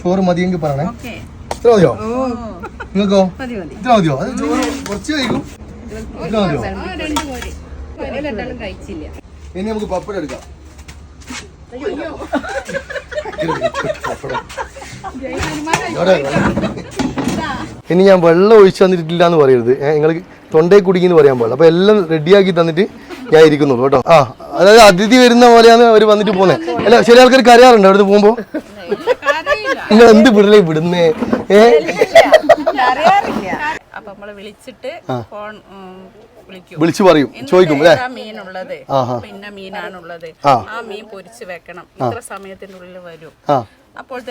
ചോറ് മതിയെങ്കിൽ പറയണേ. ഇത്ര മതിയോ? നിങ്ങൾക്കോ? ഇത്ര മതിയോ? അത് ചോറ് കുറച്ച് കഴിക്കും. ഇത്ര മതിയോ? ഇനി നമുക്ക് പപ്പടം എടുക്കാം. ഇനി ഞാൻ വെള്ളം ഒഴിച്ചു തന്നിട്ടില്ല എന്ന് പറയരുത് നിങ്ങൾ തൊണ്ടയിൽ കുടിക്കുന്നു പറയാൻ പാടില്ല. അപ്പൊ എല്ലാം റെഡിയാക്കി തന്നിട്ട് ഞാൻ ഇരിക്കുന്നുള്ളൂ കേട്ടോ. ആ അതായത് അതിഥി വരുന്ന പോലെയാണ് അവർ വന്നിട്ട് പോകുന്നത് അല്ല ചില ആൾക്കാർ കരയാറുണ്ട്? അവിടുന്ന് പോകുമ്പോ? നിങ്ങൾ എന്ത് പിള്ളേ വിടുന്നേ? അപ്പൊ നമ്മൾ വിളിച്ചിട്ട് ഫോൺ വിളിച്ചു പറയും ചോദിക്കും അല്ലേ? മീനുള്ളത്. പിന്നെ മീനാണുള്ളത്. ആ. മീൻ പൊരിച്ചു വെക്കണം. ഇത്ര സമയത്തിനുള്ളിൽ വരും.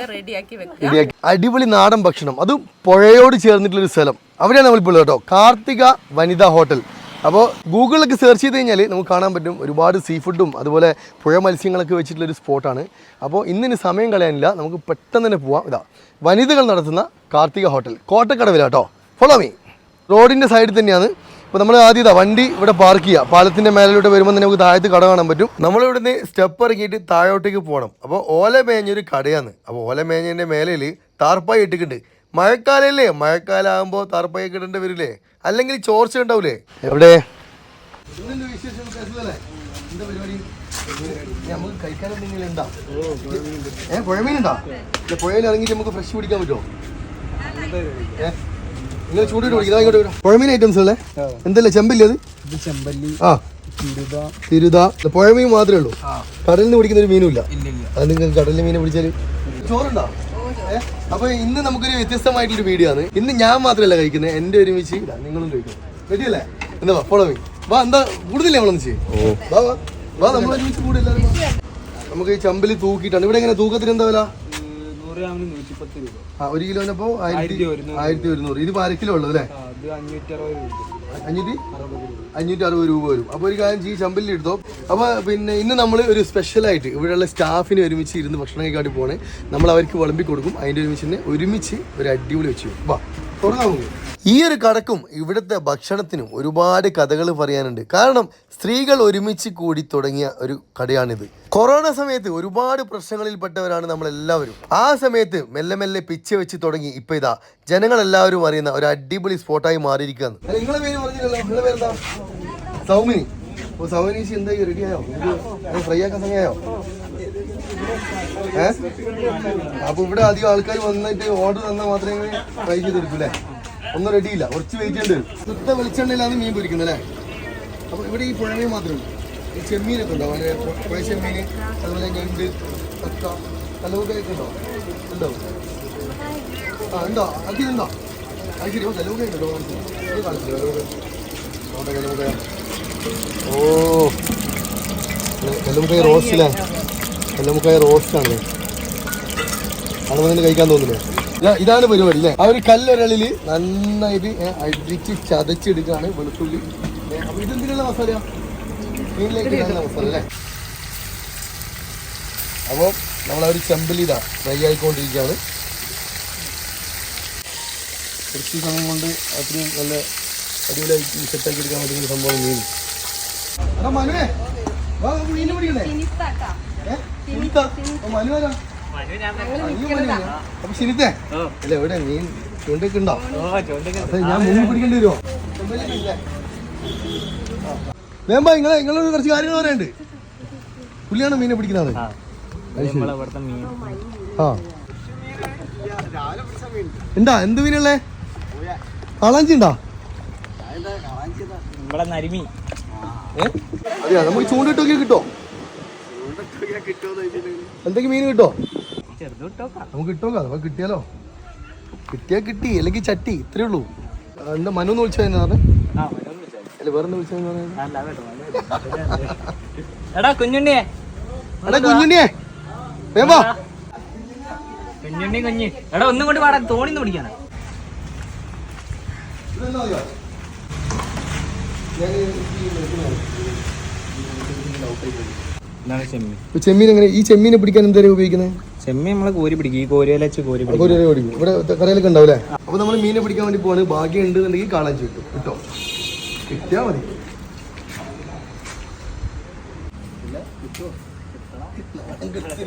റെഡിയാക്കി വെക്കുക. റെഡിയാക്കി. അടിപൊളി നാടൻ ഭക്ഷണം. അത് പുഴയോട് ചേർന്നിട്ടുള്ളൊരു സ്ഥലം. അവിടെയാണ് നമ്മളിപ്പോൾ ഉള്ളത് കേട്ടോ. കാർത്തിക വനിതാ ഹോട്ടൽ. അപ്പോൾ ഗൂഗിളിലൊക്കെ സെർച്ച് ചെയ്ത് കഴിഞ്ഞാൽ നമുക്ക് കാണാൻ പറ്റും ഒരുപാട് സീ ഫുഡും അതുപോലെ പുഴ മത്സ്യങ്ങളൊക്കെ വെച്ചിട്ടുള്ളൊരു സ്പോട്ടാണ് അപ്പോൾ ഇന്നിന് സമയം കളയാനില്ല. നമുക്ക് പെട്ടെന്ന് തന്നെ പോവാം. ഇതാ വനിതകൾ നടത്തുന്ന കാർത്തിക ഹോട്ടൽ കോട്ടക്കടവിലാട്ടോ ഫോളോ മീ റോഡിന്റെ സൈഡിൽ തന്നെയാണ്. അപ്പോൾ നമ്മൾ ആദ്യം ഇതാ വണ്ടി ഇവിടെ പാർക്ക് ചെയ്യുക പാലത്തിന്റെ മേലിലോട്ട് വരുമ്പോൾ തന്നെ നമുക്ക് താഴത്ത് കട കാണാൻ പറ്റും. നമ്മളിവിടുന്ന് സ്റ്റെപ്പ് ഇറങ്ങിയിട്ട് താഴോട്ടേക്ക് പോകണം അപ്പോൾ ഓല മേഞ്ഞൊരു കടയാണ്. അപ്പോൾ ഓല മേഞ്ഞതിന്റെ മേലയിൽ താർപ്പായി ഇട്ടിട്ടുണ്ട്. മഴക്കാലല്ലേ? മഴക്കാലാകുമ്പോൾ താർപ്പായി ഇടേണ്ടി വരില്ലേ? അല്ലെങ്കിൽ ചോർച്ച ഉണ്ടാവൂലേ? എവിടെ? നമുക്ക് കഴിക്കാൻ എന്തെങ്കിലും ഉണ്ടോ? ഏ പുഴയിൽ ഇറങ്ങിയിട്ട് നമുക്ക് ഫ്രഷ് പിടിക്കാൻ പറ്റുമോ? ഏ? നിങ്ങൾ ചൂടിട്ട് പിടിക്കും ഇങ്ങോട്ട് വരും. പുഴമീൻ ഐറ്റംസ് അല്ലേ എന്തല്ലേ ചെമ്പല്ലി അത് ചെമ്പല്ലി ആ. തിരുത. പുഴമീൻ മാത്രമേ ഉള്ളൂ. കടലിൽ നിന്ന് പിടിക്കുന്ന ഒരു മീനും ഇല്ല അത് നിങ്ങൾ കടലിൽ മീനെ പിടിച്ചാൽ ചോറുണ്ടോ? അപ്പൊ ഇന്ന് നമുക്കൊരു വ്യത്യസ്തമായിട്ടുള്ള വീഡിയോ ആണ്. ഇന്ന് ഞാൻ മാത്രമല്ല കഴിക്കുന്നത് എന്റെ ഒരുമിച്ച്. നിങ്ങളും കഴിക്കും റെഡിയല്ലേ എന്താ ഫോളോ മീ വാ എന്താ കൂടുതലേ നമ്മളൊന്ന് ചെയ്യും? വാ വാ. വാ നമ്മൾ ഒരുമിച്ച് കൂടില്ല നമുക്ക് ഈ ചമ്പൽ തൂക്കിയിട്ടാണ്. ഇവിടെ എങ്ങനെ തൂക്കത്തിന് എന്താ വില? നൂറ് ഗ്രാമിന് നൂറ്റി പത്ത് രൂപ. ആ ഒരു കിലോനപ്പോ ആയിരത്തി ആയിരത്തി ഒരുന്നൂറ്. ആയിരത്തി ഒരുന്നൂറ്. ഇത് അര കിലോ ഉള്ളത് അല്ലേ? അത് അഞ്ഞൂറ്റി അറുപത് രൂപ. അഞ്ഞൂറ്റി? അറുപത് രൂപ. അഞ്ഞൂറ്റി അറുപത് രൂപ വരും. അപ്പോൾ ഒരു കാര്യം ചെയ്യും ചമ്പലിൽ എടുത്തോ അപ്പോൾ പിന്നെ ഇന്ന് നമ്മൾ ഒരു സ്പെഷ്യലായിട്ട് ഇവിടെയുള്ള സ്റ്റാഫിന് ഒരുമിച്ച് ഇരുന്ന് ഭക്ഷണം കഴിക്കാണ്ട് പോണേ. നമ്മൾ അവർക്ക് വിളമ്പി കൊടുക്കും. അതിന്റെ ഒരുമിച്ച് തന്നെ ഒരുമിച്ച് ഒരു അടിപൊളി വെച്ച്. വാ. ഈ ഒരു കടക്കും ഇവിടുത്തെ ഭക്ഷണത്തിനും ഒരുപാട് കഥകൾ പറയാനുണ്ട്. കാരണം സ്ത്രീകൾ ഒരുമിച്ച് കൂടി തുടങ്ങിയ ഒരു കടയാണിത് കൊറോണ സമയത്ത് ഒരുപാട് പ്രശ്നങ്ങളിൽപ്പെട്ടവരാണ് നമ്മൾ എല്ലാവരും ആ സമയത്ത് മെല്ലെ മെല്ലെ പിച്ച വെച്ച് തുടങ്ങി ഇപ്പൊ ഇതാ. ജനങ്ങൾ എല്ലാവരും അറിയുന്ന ഒരു അടിപൊളി സ്പോട്ടായി മാറിയിരിക്കുകയാണ്. സൗമിനി. സൗമിനി എന്താ റെഡിയായോ റെഡി ഫ്രൈ ആക്കാൻ സമയമായോ? അപ്പൊ ഇവിടെ അധികം ആൾക്കാർ വന്നിട്ട് ഓർഡർ തന്നാൽ മാത്രമേ ട്രൈ ഫ്രൈ ചെയ്തെടുക്കൂലേ ഒന്നും റെഡിയില്ല കുറച്ച് വെയിറ്റ് ചെയ്യേണ്ടി. വരും ശുദ്ധ വെളിച്ചെണ്ണയിലാണ് മീൻ പൊരിക്കുന്നത് അല്ലേ? അപ്പൊ ഇവിടെ ഈ പുഴമീൻ മാത്രം ഈ ചെമ്മീനൊക്കെ ഉണ്ടോ? വളരെ പുഴ അതുപോലെ ഞണ്ട് കക്ക കലവുകയൊക്കെ ഉണ്ടോ? ഉണ്ടോ? ആ ഉണ്ടോ? അക്കിതുണ്ടോ അത് ശരി. ഓ കലവുക ഉണ്ടോ? കാണിച്ചില്ല? കലവുക അവിടെ കലവുക ഓ. കല്ലുമുക്കായ റോസ്റ്റില്ലേ നമുക്ക് റോസ്റ്റാണ് ആണ്. വന്നിട്ട് കഴിക്കാൻ തോന്നുന്നു. ഇതാ- ഇതാണ് പരിപാടി അല്ലേ? ആ ഒരു കല്ലൊരളിൽ നന്നായിട്ട് അടിച്ച് ചതച്ചെടുക്കുകയാണ് വെളുത്തുള്ളി. ഇതെന്തിനുള്ള മസാല? മീനിലേക്ക് മസാല അല്ലേ? അപ്പോൾ നമ്മൾ ഒരു ചെമ്പലിതാ ഫ്രൈ ആയിക്കൊണ്ടിരിക്കുകയാണ്. കുറച്ച് സമയം കൊണ്ട് അത്രയും നല്ല അടിപൊളിയായി സെറ്റാക്കി എടുക്കാൻ പറ്റുന്ന സംഭവം മീൻ. മീൻ പിടിക്കണ്ടേ? അപ്പൊ അല്ല എവിടെ? മീൻ ചൂണ്ടൊക്കെ ഉണ്ടോ ഞാൻ മുന്നിൽ പിടിക്കേണ്ടി വരുമോ വേമ്പ നിങ്ങളെ നിങ്ങളോട് കുറച്ച് കാര്യങ്ങൾ പറയാനുണ്ട്. പുള്ളിയാണ് മീനെ പിടിക്കുന്നത്. ആ. ഉണ്ടാ എന്ത് മീനുള്ളേ? കാളാഞ്ചി ഉണ്ടാ? അതെയാ നമുക്ക് ചൂണ്ടിട്ടൊക്കെ കിട്ടോ എന്തെങ്കിലും മീൻ കിട്ടോ നമുക്ക് കിട്ടുമല്ലോ അപ്പൊ കിട്ടിയാലോ. കിട്ടിയാ കിട്ടി അല്ലെങ്കിൽ ചട്ടി ഇത്രേ ഉള്ളൂ. എന്താ മനു എന്ന് വിളിച്ചതെന്ന് പറഞ്ഞു? വേറെ വിളിച്ചതെന്ന് എടാ കുഞ്ഞുണ്ണിയെ. എടാ കുഞ്ഞുണ്ണിയെ. വേമ്പോ കുഞ്ഞുണ്ണി കുഞ്ഞി. എടാ ഒന്നും കൊണ്ട് പാടാൻ തോണിന്ന് പിടിക്കാനാ. ഇതാണ് ചെമ്മീൻ. ചെമ്മീൻ എങ്ങനെ ഈ ചെമ്മീനെ പിടിക്കാൻ എന്താ ഉപയോഗിക്കുന്നത്? ചെമ്മീൻ നമ്മളെ കോരി പിടിക്കും. ഈ കോരിയില വെച്ച് കോരി പിടിക്കും. കോരി പിടിക്കും. ഇവിടെ കടയിലൊക്കെ ഉണ്ടാവില്ലേ അപ്പൊ നമ്മൾ മീനെ പിടിക്കാൻ വേണ്ടി പോവാണ്. ഭാഗ്യം ഉണ്ട് എന്നുണ്ടെങ്കിൽ കാളാൻ കിട്ടും കിട്ടോ? കിട്ടിയാ മതി. കിട്ടിയില്ലെങ്കിൽ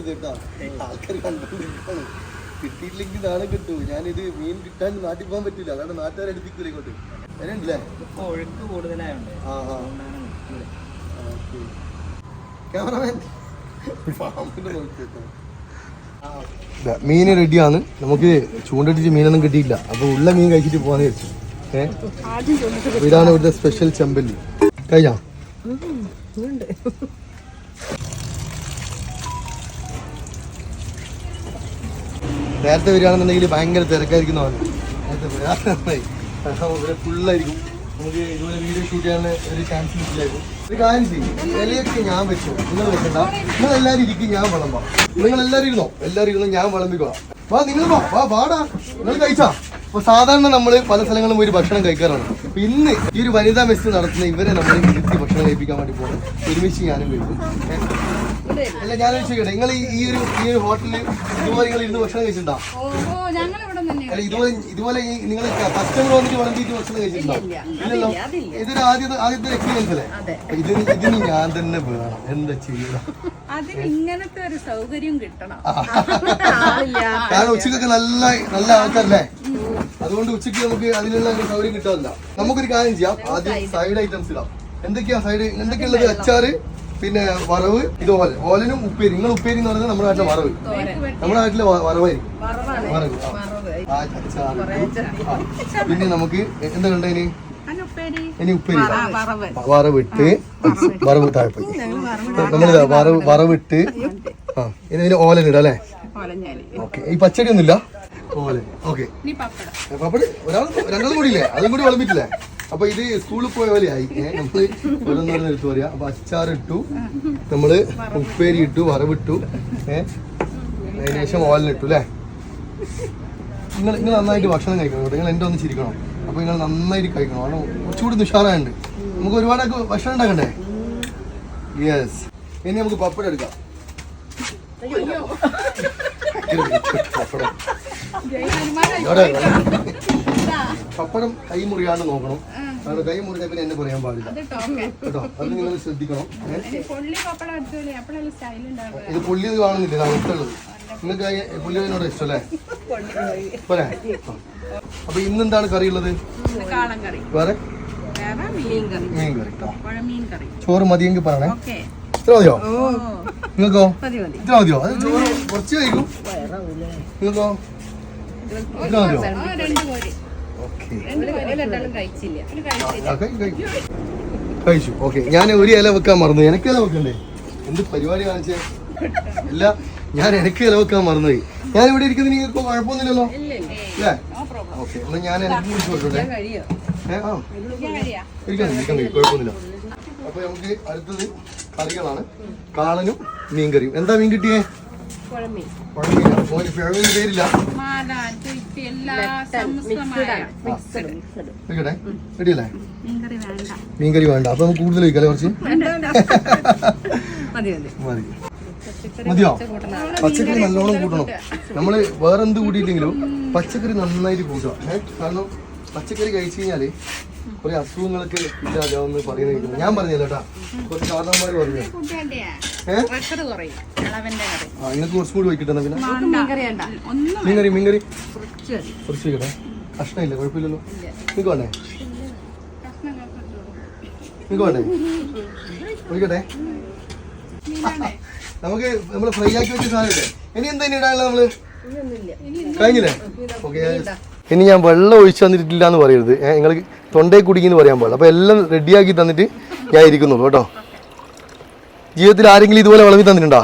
കിട്ടിയിട്ടില്ലെങ്കിൽ നാളെ കിട്ടൂ. ഞാനിത് മീൻ കിട്ടാൻ നാട്ടിൽ പോകാൻ പറ്റില്ല. അതാണ് നാട്ടുകാരെ അടുപ്പിക്കൂല ഇങ്ങോട്ട്. അതിനുണ്ടല്ലേ ഇപ്പൊ ഒഴുക്ക് കൂടുതലായോണ്ട്. ആ ആ. ക്യാമറമാൻ മീൻ റെഡിയാണ്. നമുക്ക് ചൂണ്ടടിച്ച് മീനൊന്നും കിട്ടിയില്ല. അപ്പൊ ഉള്ള മീൻ കഴിച്ചിട്ട് പോകാന്ന് വിചാരിച്ചു. ഏഹ് ഇതാണ്. ഇവിടുത്തെ സ്പെഷ്യൽ ചെമ്പല്ലി. കഴിഞ്ഞാ നേരത്തെ വരികയാണെന്നുണ്ടെങ്കിൽ ഭയങ്കര തിരക്കായിരിക്കുന്നതാണ് നേരത്തെ വരാറുണ്ടായി ഫുള്ളായിരിക്കും നമുക്ക് ഇതുപോലെ വീഡിയോ ഷൂട്ട് ചെയ്യാനുള്ള ഒരു ചാൻസ് കിട്ടില്ലായിരുന്നു. ഒരു കാര്യം ഞാൻ വെച്ചു. നിങ്ങൾ വെക്കണ്ട. നിങ്ങൾ എല്ലാവരും ഇരിക്കും ഞാൻ വിളമ്പാം. നിങ്ങൾ എല്ലാവരും ഇരുന്നോ? എല്ലാവരും ഇരുന്നോ ഞാൻ വിളമ്പിക്കോളാം. വാ നിങ്ങൾ വാ വാ വാടാ. നിങ്ങൾ കഴിച്ചാ. അപ്പൊ സാധാരണ നമ്മൾ പല സ്ഥലങ്ങളും ഒരു ഭക്ഷണം കഴിക്കാറാണ്. അപ്പൊ ഇന്ന് ഈ ഒരു വനിതാ മെസ്സ് നടത്തുന്ന ഇവരെ നമ്മൾ ഇരുത്തി ഭക്ഷണം കഴിപ്പിക്കാൻ വേണ്ടി പോകും ഒരുമിച്ച് ഞാനും കഴിക്കും അല്ല ഞാനൊരു ചോദിക്കട്ടെ? നിങ്ങൾ ഈ ഒരു ഈ ഒരു ഹോട്ടലിൽ ഇതുപോലെ നിങ്ങൾ ഇരുന്ന് ഭക്ഷണം കഴിച്ചിട്ടുണ്ടോ? അല്ല ഇതുപോലെ ഇതുപോലെ ഈ നിങ്ങൾ കസ്റ്റമർ വന്നിട്ട് വിളമ്പിയിട്ട് ഭക്ഷണം കഴിച്ചിട്ടുണ്ടോ? ഇതൊരു ആദ്യത്തെ ആദ്യത്തെ എക്സ്പീരിയൻസ് അല്ലേ? ഇത് ഇതിന് ഞാൻ തന്നെ വേണം. എന്താ ചെയ്യുക അതിന് ഇങ്ങനത്തെ ഒരു സൗകര്യം കിട്ടണം. കാരണം ഉച്ചക്കൊക്കെ നല്ല നല്ല ആൾക്കാരല്ലേ? അതുകൊണ്ട് ഉച്ചയ്ക്ക് നമുക്ക് അതിനുള്ള സൗകര്യം കിട്ടാറില്ല. നമുക്കൊരു കാര്യം ചെയ്യാം. ആദ്യം സൈഡ് ഐറ്റംസ് ഇടാം. എന്തൊക്കെയാ സൈഡ് എന്തൊക്കെയുള്ളത്? അച്ചാറ് പിന്നെ വറവ് ഇത് ഓല ഓലനും ഉപ്പേരി. നിങ്ങൾ ഉപ്പേരി എന്ന് പറയുന്നത് നമ്മുടെ നാട്ടിലെ വറവ്. നമ്മുടെ നാട്ടിലെ വറവായിരിക്കും. വറവ്. പിന്നെ നമുക്ക് എന്താ കണ്ടതിന് ഇനി? ഉപ്പേരി. വറവിട്ട് വറവ് താഴെപ്പോയി. നമ്മളിതാ വറവ് വറവിട്ട്. ആ ഇനി ഇതിന് ഓലൻ ഇടാം അല്ലേ? ഓക്കെ. ഈ പച്ചടി ഒന്നുമില്ല ഓലൻ ഓക്കെ പപ്പടം. ഒരാൾ രണ്ടാളും കൂടി ഇല്ലേ അതും കൂടി വിളമ്പിട്ടില്ലേ? അപ്പൊ ഇത് സ്കൂളിൽ പോയ പോലെയായി. ആയി നമ്മൾ ഓരോന്നോരോന്ന് എടുത്തു പറയാ. അപ്പൊ അച്ചാറിട്ടു നമ്മൾ ഉപ്പേരി ഇട്ടു വറവിട്ടു. ഏഹ് അതിനുശേഷം ഓലൻ അല്ലേ? നിങ്ങൾ നിങ്ങൾ നന്നായിട്ട് ഭക്ഷണം കഴിക്കണം കേട്ടോ. നിങ്ങൾ എന്റെ ഒന്ന് ചിരിക്കണം. അപ്പൊ നിങ്ങൾ നന്നായിട്ട് കഴിക്കണം. കാരണം കുറച്ചുകൂടി ഉഷാറായുണ്ട്. നമുക്ക് ഒരുപാടൊക്കെ ഭക്ഷണം ഉണ്ടാക്കണ്ടേ? യെസ് ഇനി നമുക്ക് പപ്പടം എടുക്കാം. പപ്പടം പപ്പടം കൈ മുറിയാണ്ട് നോക്കണം. കാരണം കൈ മുറിക്കാൻ പിന്നെ എന്നെ പറയാൻ പാടില്ല. കേട്ടോ. അത് നിങ്ങൾ ശ്രദ്ധിക്കണം. പൊള്ളി ഇത് പുള്ളി ഇത് കാണുന്നില്ല? നിങ്ങൾക്ക് ഈ പുള്ളിയോട് ഇഷ്ടമല്ലേ? പോരെ. അപ്പൊ ഇന്ന് എന്താണ് കറി. ഉള്ളത് വേറെ മീൻ കറി ചോറ് മതിയെങ്കിൽ പറയണേ. ഇത്ര മതിയോ? നിങ്ങൾക്കോ? ഇത്ര മതിയോ? അത് ചോറ് കുറച്ച് കഴിക്കും. നിങ്ങൾക്കോ? ഇത്ര മതിയോ? കഴിച്ചു. ഓക്കെ. ഞാൻ ഒരു ഇല വെക്കാൻ മറന്നു. എനിക്ക് ഇല വെക്കണ്ടേ? എന്ത് പരിപാടി കാണിച്ചേ? ഇല്ല. ഞാൻ എനിക്ക് ഇല വെക്കാൻ മറന്നുപോയി. ഞാൻ ഇവിടെ ഇരിക്കുന്നത് നിങ്ങൾക്ക് കുഴപ്പമൊന്നുമില്ലല്ലോ? അല്ലേ നോ പ്രോബ്ലം ഓക്കെ എന്നാ ഞാൻ എനിക്ക് വിളിച്ചു കൊടുത്തോട്ടെ ഇരിക്കാൻ ഇരിക്കാൻ കുഴപ്പമൊന്നുമില്ല. അപ്പൊ നമുക്ക് അടുത്തത് കറികളാണ്. കാളനും മീൻകറിയും. എന്താ മീൻ കിട്ടിയേ? പേരില്ല. റെഡിയല്ലേ മീൻ കറി വേണ്ട. മീൻകറി വേണ്ട. അപ്പൊ നമുക്ക് കൂടുതൽ കഴിക്കാല്ലേ കുറച്ച്? മതി മതി. മതി. മതിയോ? പച്ചക്കറി നല്ലോണം കൂട്ടണം. നമ്മൾ വേറെ എന്ത് കൂട്ടിയില്ലെങ്കിലും പച്ചക്കറി നന്നായിട്ട് കൂട്ടുക? കാരണം പച്ചക്കറി കഴിച്ചു കഴിഞ്ഞാൽ കുറെ അസുഖങ്ങളൊക്കെ ഇല്ലാതാവുമെന്ന് പറയുന്നത് ഞാൻ പറഞ്ഞല്ലോ കേട്ടാ. കുറച്ച് കാരണവന്മാർ പറഞ്ഞു. ആ നിങ്ങൾക്ക് കുറച്ചും കൂടി വയ്ക്കട്ടെ പിന്നെ? മീൻകറി മീൻകറി കുറച്ച് വയ്ക്കട്ടെ. കഷ്ണമില്ല കുഴപ്പമില്ലല്ലോ. നിങ്ങൾക്ക് വേണ്ടേ? നിങ്ങൾക്ക് വേണ്ടേ? ഒഴിക്കട്ടെ. നമുക്ക് നമ്മൾ ഫ്രൈ ആക്കി വെച്ച സാധനമില്ലേ? ഇനി എന്താ ഇനി ഇടാനുള്ള നമ്മൾ? കഴിഞ്ഞില്ലേ? ഓക്കെ ഇനി ഞാൻ വെള്ളം ഒഴിച്ചു തന്നിട്ടില്ല എന്ന് പറയരുത് നിങ്ങൾ തൊണ്ടേ കുടിക്കുന്നു പറയാൻ പാടില്ല. അപ്പൊ എല്ലാം റെഡിയാക്കി തന്നിട്ട് ഞാൻ ഇരിക്കുന്നുള്ളൂ കേട്ടോ. ജീവിതത്തിൽ ആരെങ്കിലും ഇതുപോലെ വിളമ്പി തന്നിട്ടുണ്ടോ?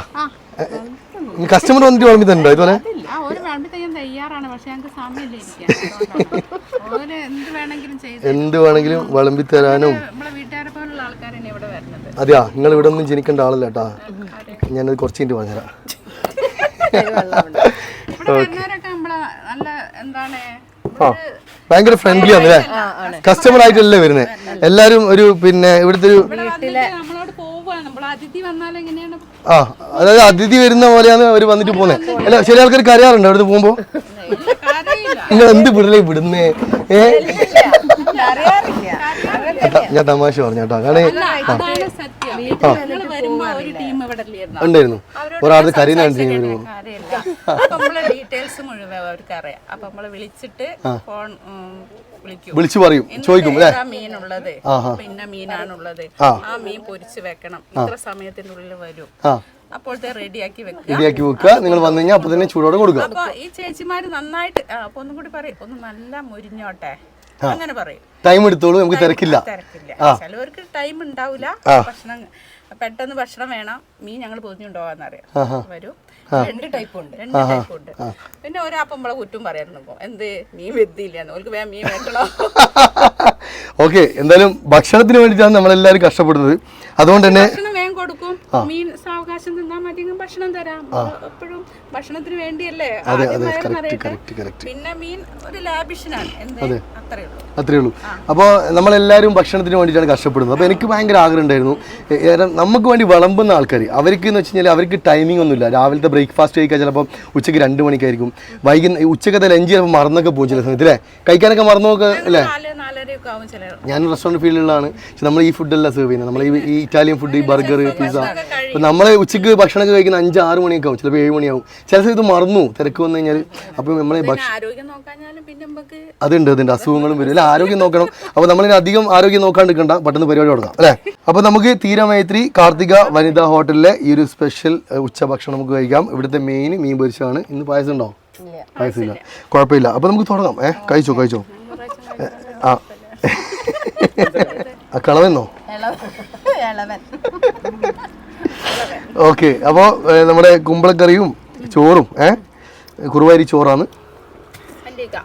കസ്റ്റമർ വന്നിട്ട് വിളമ്പി തന്നിട്ടുണ്ടോ ഇതുപോലെ? എന്ത് വേണമെങ്കിലും വിളമ്പി തരാനും. അതെയാ? നിങ്ങൾ ഇവിടെ ഒന്നും ജനിക്കേണ്ട ആളല്ല കേട്ടാ. ഞാനത് കുറച്ച് കഴിഞ്ഞ് പറഞ്ഞുതരാം. ഇവിടെ വരുന്നവരൊക്കെ നമ്മളെ നല്ല എന്താണ് ആ ഭയങ്കര ഫ്രണ്ട്ലി ആണ് അല്ലേ? കസ്റ്റമർ ആയിട്ടല്ലേ വരുന്നത് എല്ലാരും ഒരു പിന്നെ ഇവിടുത്തെ ഒരു നമ്മളോട് പോവാണ് നമ്മൾ അതിഥി വന്നാൽ എങ്ങനെയാണ്? ആ അതായത് അതിഥി വരുന്ന പോലെയാണ് അവർ വന്നിട്ട് പോകുന്നത് അല്ല ചില ആൾക്കാർ കരയാറുണ്ട് അവിടുന്ന് പോകുമ്പോ? നിങ്ങൾ എന്ത് വിടലേ വിടുന്നേ? ഏ? ഞാൻ തമാശ പറഞ്ഞു കേട്ടോ. കാരണം ഉണ്ടായിരുന്നു. ഒരാൾ അറിയില്ല. ഡീറ്റെയിൽസ് മുഴുവൻ അവർക്ക് അറിയാം അപ്പൊ നമ്മൾ വിളിച്ചിട്ട് ഫോൺ വിളിച്ചു പറയും. ചോദിക്കും അല്ലേ? മീനുള്ളത്? പിന്നെ മീനാണുള്ളത്. ആ. മീൻ പൊരിച്ചു വെക്കണം. ഇത്ര സമയത്തിന്റെ ഉള്ളിൽ വരും. അപ്പോഴത്തെ റെഡിയാക്കി വെക്കുക. റെഡിയാക്കി വെക്കുക. നിങ്ങൾ വന്നു കഴിഞ്ഞാൽ അപ്പൊ തന്നെ ചൂടോടെ കൊടുക്കുക. അപ്പൊ ഈ ചേച്ചിമാര് നന്നായിട്ട് അപ്പൊ ഒന്നും കൂടി പറയും. ഒന്ന് നല്ല മുരിഞ്ഞോട്ടെ. അങ്ങനെ പറയും. ടൈം എടുത്തോളൂ നമുക്ക് തിരക്കില്ല. തിരക്കില്ല. ചിലവർക്ക് ടൈം ഉണ്ടാവില്ല ഭക്ഷണം പെട്ടെന്ന് ഭക്ഷണം വേണം. മീൻ ഞങ്ങൾ പൊതിഞ്ഞുണ്ടോവാന്നറിയാം വരും. രണ്ട് ടൈപ്പ് ഉണ്ട്. രണ്ട് ടൈപ്പ് ഉണ്ട്. പിന്നെ ഒരാപ്പം നമ്മളെ കുറ്റം പറയായിരുന്നു എന്ത്? മീൻ വെത്തിയില്ല ഓർക്ക് വേ മീൻ വെക്കണോ ഓക്കെ എന്തായാലും ഭക്ഷണത്തിന് വേണ്ടിയിട്ടാണ് നമ്മളെല്ലാവരും കഷ്ടപ്പെടുന്നത്. അതുകൊണ്ട് തന്നെ ഭക്ഷണം വേഗം കൊടുക്കും. മീൻ സാവകാശം തിന്നാൻ മതി ഭക്ഷണം തരാം. എപ്പോഴും ഭക്ഷണത്തിന് വേണ്ടിയല്ലേ? പിന്നെ മീൻ ഒരു ലാബിഷനാണ് അത്രേ ഉള്ളൂ. അപ്പോൾ നമ്മളെല്ലാവരും ഭക്ഷണത്തിന് വേണ്ടിയിട്ടാണ് കഷ്ടപ്പെടുന്നത്. അപ്പോൾ എനിക്ക് ഭയങ്കര ആഗ്രഹം ഉണ്ടായിരുന്നു. കാരണം നമുക്ക് വേണ്ടി വിളമ്പുന്ന ആൾക്കാർ അവർക്ക് എന്ന് വെച്ച് കഴിഞ്ഞാൽ അവർക്ക് ടൈമിംഗ് ഒന്നുമില്ല. രാവിലത്തെ ബ്രേക്ക്ഫാസ്റ്റ് കഴിക്കാൻ ചിലപ്പോൾ ഉച്ചയ്ക്ക് രണ്ട് മണിക്കായിരിക്കും. വൈകുന്ന ഉച്ചക്കത്തെ ലഞ്ച് ചിലപ്പോൾ മറന്നൊക്കെ പോകും ചില സമയത്ത് അല്ലേ? കഴിക്കാനൊക്കെ മറന്നു നോക്കുക അല്ലേ? ഞാൻ റെസ്റ്റോറന്റ് ഫീൽഡിലാണ് പക്ഷെ നമ്മൾ ഈ ഫുഡെല്ലാം സെർവ് ചെയ്യുന്നത്. നമ്മൾ ഈ ഈ ഇറ്റാലിയൻ ഫുഡ് ഈ ബർഗർ പിസ്സ അപ്പോൾ നമ്മൾ ഉച്ചയ്ക്ക് ഭക്ഷണമൊക്കെ കഴിക്കുന്ന അഞ്ച് ആറ് മണിയൊക്കെ ആവും. ചിലപ്പോൾ ഏഴ് മണിയാവും. ചില സമയത്ത് മറന്നു തിരക്ക് വന്നു കഴിഞ്ഞാൽ അപ്പോൾ നമ്മളെ പിന്നെ ആരോഗ്യം നോക്കാഞ്ഞാലും പിന്നെ നമുക്ക് അതുണ്ട് അതുണ്ട്. അസുഖങ്ങളും വരും. അല്ലെ? ആരോഗ്യം നോക്കണം. അപ്പോൾ നമ്മളിനി അധികം ആരോഗ്യം നോക്കാണ്ട് നിൽക്കണ്ട പെട്ടെന്ന് പരിപാടി തുടങ്ങാം. അല്ലേ? അപ്പോൾ നമുക്ക് തീരമൈത്രി കാർത്തിക വനിതാ ഹോട്ടലിലെ ഈ ഒരു സ്പെഷ്യൽ ഉച്ചഭക്ഷണം നമുക്ക് കഴിക്കാം. ഇവിടുത്തെ മെയിൻ മീൻ പൊരിച്ചതാണ്. ഇന്ന് പായസം ഉണ്ടോ? പായസം ഇല്ല. കുഴപ്പമില്ല. അപ്പോൾ നമുക്ക് തുടങ്ങാം. ഏഹ് കഴിച്ചോ കഴിച്ചോ? ആ. ആ കളവെന്നോ? ഓക്കെ അപ്പോൾ നമ്മുടെ കുമ്പളക്കറിയും ചോറും ഏ? കുറുവാരി ചോറാണ്. മല്ലിക.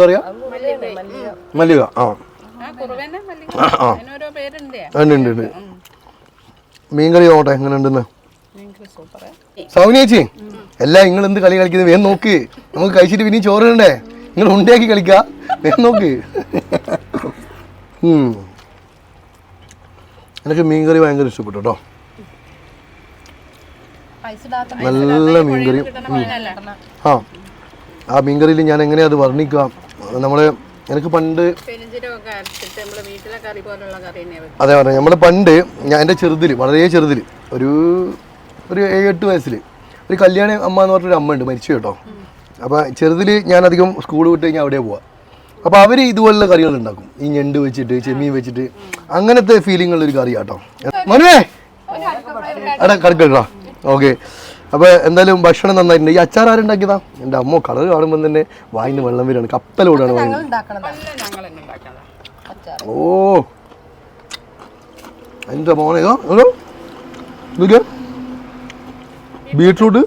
പറയാ? മല്ലിക ആ. ഉണ്ട് ഉണ്ട് ഉണ്ട്. മീൻകറി നോട്ടെ എങ്ങനെ ഉണ്ടെന്ന് നിങ്ങൾക്ക് അല്ല നിങ്ങൾ എന്ത് കളി കളിക്കുന്നത്? വേഗം നോക്ക്. നമുക്ക് കഴിച്ചിട്ട് പിന്നെയും ചോറ് ഇടണ്ടേ നിങ്ങൾ ഉണ്ടാക്കി കളിക്ക. വേഗം നോക്ക്. ഉം. എനിക്ക് മീൻകറി ഭയങ്കര ഇഷ്ടപ്പെട്ടു കേട്ടോ. നല്ല മീൻകറി. ആ. ആ മീൻകറിയിൽ ഞാൻ എങ്ങനെയാ അത് വർണിക്കാം നമ്മൾ എനിക്ക് പണ്ട് അതെ പറഞ്ഞു നമ്മൾ നമ്മൾ പണ്ട് ഞാൻ എന്റെ ചെറുതിൽ വളരെ ചെറുതിൽ ഒരു ഒരു ഏഴ് എട്ട് വയസ്സിൽ ഒരു കല്യാണ അമ്മ എന്ന് പറഞ്ഞൊരു അമ്മ ഉണ്ട് മരിച്ചു കേട്ടോ. അപ്പോൾ ചെറുതിൽ ഞാൻ അധികം സ്കൂൾ വിട്ട് കഴിഞ്ഞാൽ അവിടെ പോവാം. അപ്പോൾ അവർ ഇതുപോലുള്ള കറികൾ ഉണ്ടാക്കും. ഈ ഞണ്ട് വെച്ചിട്ട് ചെമ്മീൻ വെച്ചിട്ട് അങ്ങനത്തെ ഫീലിംഗ് ഉള്ള ഒരു കറി കേട്ടോ മനുവേ അടാ കടക്കടാ ഓക്കെ. അപ്പോൾ എന്തായാലും ഭക്ഷണം നന്നായിട്ടുണ്ട്. ഈ അച്ചാർ ആരുണ്ടാക്കിയതാ? എന്റെ അമ്മ കളർ കാണുമ്പോൾ തന്നെ വായിന്ന് വെള്ളം വരികയാണ്. കപ്പലോടാണ് വാങ്ങി എല്ലാം ഞങ്ങൾ തന്നെ ഉണ്ടാക്കണം ഓ എന്റെ മോനെ ബീട്രൂട്ട്?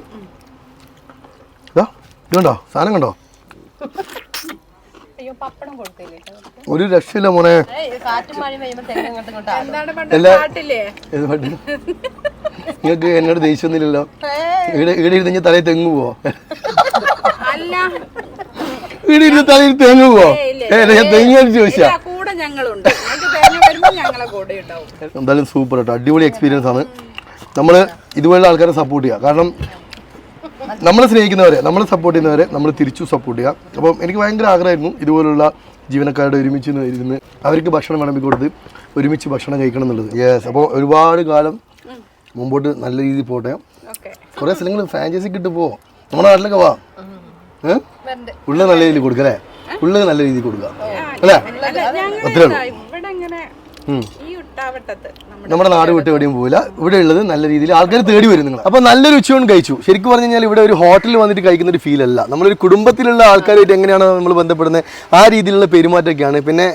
ഇതാ ഇത് കണ്ടോ? സാധനം കണ്ടോ? അയ്യോ പപ്പടം കൊടുത്തില്ലേ? ഒരു രക്ഷയില്ല മോനെ. കാറ്റും മഴയും പെയ്യുമ്പോ ഇങ്ങോട്ടും നിങ്ങൾക്ക് എന്നോട് ദേഷ്യമൊന്നുമില്ലല്ലോ. ഇവിടെ ഇവിടെ ഇരുന്ന് തലയിൽ തെങ്ങ് പോവോ? അല്ല. ഇവിടെ ഇരുന്ന് തലയിൽ തെങ്ങ് പോവോ? ഞാൻ തെങ്ങ് ചോദിച്ചാ. എന്തായാലും സൂപ്പർ കേട്ടോ. അടിപൊളി എക്സ്പീരിയൻസ് ആണ്. നമ്മൾ ഇതുപോലുള്ള ആൾക്കാരെ സപ്പോർട്ട് ചെയ്യുക കാരണം നമ്മളെ സ്നേഹിക്കുന്നവരെ നമ്മൾ സപ്പോർട്ട് ചെയ്യുന്നവരെ നമ്മൾ തിരിച്ചു സപ്പോർട്ട് ചെയ്യാം. അപ്പം എനിക്ക് ഭയങ്കര ആഗ്രഹമായിരുന്നു ഇതുപോലുള്ള ജീവനക്കാരുടെ ഒരുമിച്ച് ഇരുന്ന് അവർക്ക് ഭക്ഷണം വിളമ്പി കൊടുത്ത് ഒരുമിച്ച് ഭക്ഷണം കഴിക്കണം എന്നുള്ളത്. യെസ് അപ്പോൾ ഒരുപാട് കാലം മുമ്പോട്ട് നല്ല രീതിയിൽ പോട്ടെ. കുറെ സ്ഥലങ്ങൾ ഫ്രാഞ്ചൈസി കിട്ടി പോ. നമ്മുടെ നാട്ടിലൊക്കെ വാ. ഉള്ള നല്ല രീതിയിൽ കൊടുക്കല്ലേ ഉള്ളത് നല്ല രീതിയിൽ കൊടുക്കുക അല്ലേ? അത്രേ ഉള്ളൂ. നമ്മുടെ നാട് വിട്ട് എവിടെയും പോവില്ല. ഇവിടെ ഉള്ളത് നല്ല രീതിയിൽ ആൾക്കാർ തേടി വരും നിങ്ങൾ അപ്പോൾ നല്ലൊരു ഉച്ചയൂൺ കഴിച്ചു. ശരിക്കും പറഞ്ഞു കഴിഞ്ഞാൽ ഇവിടെ ഒരു ഹോട്ടലിൽ വന്നിട്ട് കഴിക്കുന്ന ഒരു ഫീൽ അല്ല. നമ്മളൊരു കുടുംബത്തിലുള്ള ആൾക്കാരുമായിട്ട് എങ്ങനെയാണ് നമ്മൾ ബന്ധപ്പെടുന്നത്? ആ രീതിയിലുള്ള പെരുമാറ്റമൊക്കെയാണ്. പിന്നെ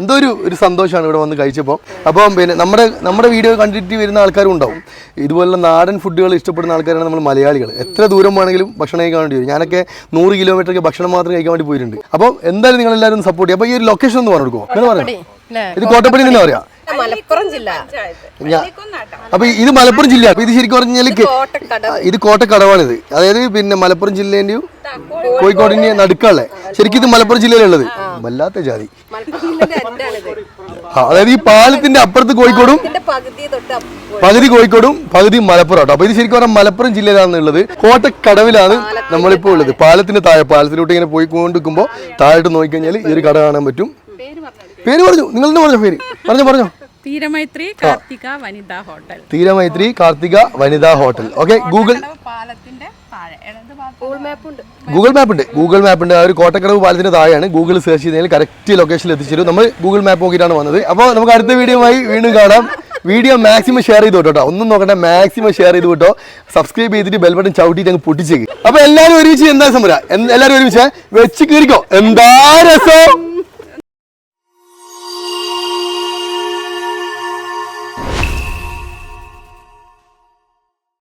എന്തോ ഒരു ഒരു സന്തോഷമാണ് ഇവിടെ വന്ന് കഴിച്ചപ്പോൾ. അപ്പം പിന്നെ നമ്മുടെ നമ്മുടെ വീഡിയോ കണ്ടിട്ട് വരുന്ന ആൾക്കാരും ഉണ്ടാവും. ഇതുപോലുള്ള നാടൻ ഫുഡുകൾ ഇഷ്ടപ്പെടുന്ന ആൾക്കാരാണ് നമ്മൾ മലയാളികൾ എത്ര ദൂരം വേണമെങ്കിലും ഭക്ഷണം കഴിക്കാൻ വേണ്ടി വരും. ഞാനൊക്കെ നൂറ് കിലോമീറ്ററൊക്കെ ഭക്ഷണം മാത്രം കഴിക്കാൻ വേണ്ടി പോയിട്ടുണ്ട്. അപ്പം എന്തായാലും നിങ്ങൾ എല്ലാവരും സപ്പോർട്ട് ചെയ്യും. അപ്പോൾ ഈ ഒരു ലൊക്കേഷൻ ഒന്ന് പറഞ്ഞു കൊടുക്കുമോ എന്ന് പറയാം ഇത് കോട്ടപ്പള്ളി തന്നെ പറയാം. മലപ്പുറം ജില്ല. അപ്പൊ ഇത് മലപ്പുറം ജില്ല. അപ്പൊ ഇത് ശരിക്കും പറഞ്ഞാൽ ഇത് കോട്ടക്കടവാണിത്. അതായത് പിന്നെ മലപ്പുറം ജില്ലേന്റെയും കോഴിക്കോടിന്റെയും നടുക്കാളെ ശരിക്കും ഇത് മലപ്പുറം ജില്ലയിലുള്ളത് വല്ലാത്ത ജാതി. മലപ്പുറം ജില്ലന്റെ അറ്റാണിത് ആ, അതായത് ഈ പാലത്തിന്റെ അപ്പുറത്ത് കോഴിക്കോടും പകുതി കോഴിക്കോടും. പകുതി മലപ്പുറം കേട്ടോ അപ്പൊ ഇത് ശരിക്കും പറഞ്ഞാൽ മലപ്പുറം ജില്ലയിലാണെന്നുള്ളത് ഉള്ളത് കോട്ടക്കടവിലാണ് നമ്മളിപ്പോൾ ഉള്ളത്. പാലത്തിന്റെ താഴെ പാലത്തിലോട്ട് ഇങ്ങനെ പോയിക്കൊണ്ടിരിക്കുമ്പോൾ താഴോട്ട് നോക്കിക്കഴിഞ്ഞാൽ ഈ ഒരു കട കാണാൻ പറ്റും. പേര് പറഞ്ഞു. നിങ്ങൾ തന്നെ പറഞ്ഞോ പേര്? പറഞ്ഞു പറഞ്ഞോ. തീരമൈത്രി കാർത്തിക വനിതാ ഹോട്ടൽ. തീരമൈത്രി കാർത്തിക വനിതാ hotel. Okay Google Google map ഉണ്ട്. ഗൂഗിൾ മാപ്പ് ഉണ്ട്. ആ ഒരു കോട്ടക്കടവ് പാലത്തിന്റെ താഴെയാണ്. ഗൂഗിൾ സെർച്ച് ചെയ്തതിൽ കറക്റ്റ് ലൊക്കേഷനിൽ എത്തിച്ചേരും. നമ്മൾ ഗൂഗിൾ മാപ്പ് നോക്കിയിട്ടാണ് വന്നത്. അപ്പോൾ നമുക്ക് അടുത്ത വീഡിയോയുമായി വീണ്ടും കാണാം. വീഡിയോ മാക്സിമം ഷെയർ ചെയ്ത് കേട്ടോ ഒന്നും നോക്കണ്ട മാക്സിമം ഷെയർ ചെയ്ത് കേട്ടോ സബ്സ്ക്രൈബ് ചെയ്തിട്ട് ബെൽ ബട്ടൺ ചവിട്ടിയിട്ട് അങ്ങ് പൊട്ടിച്ചേക്ക്. അപ്പൊ എല്ലാവരും ഒരുമിച്ച് എന്താ സംഭവം? എല്ലാവരും ഒരുമിച്ച് വെച്ച് കീറിക്കോ. എന്താ രസം?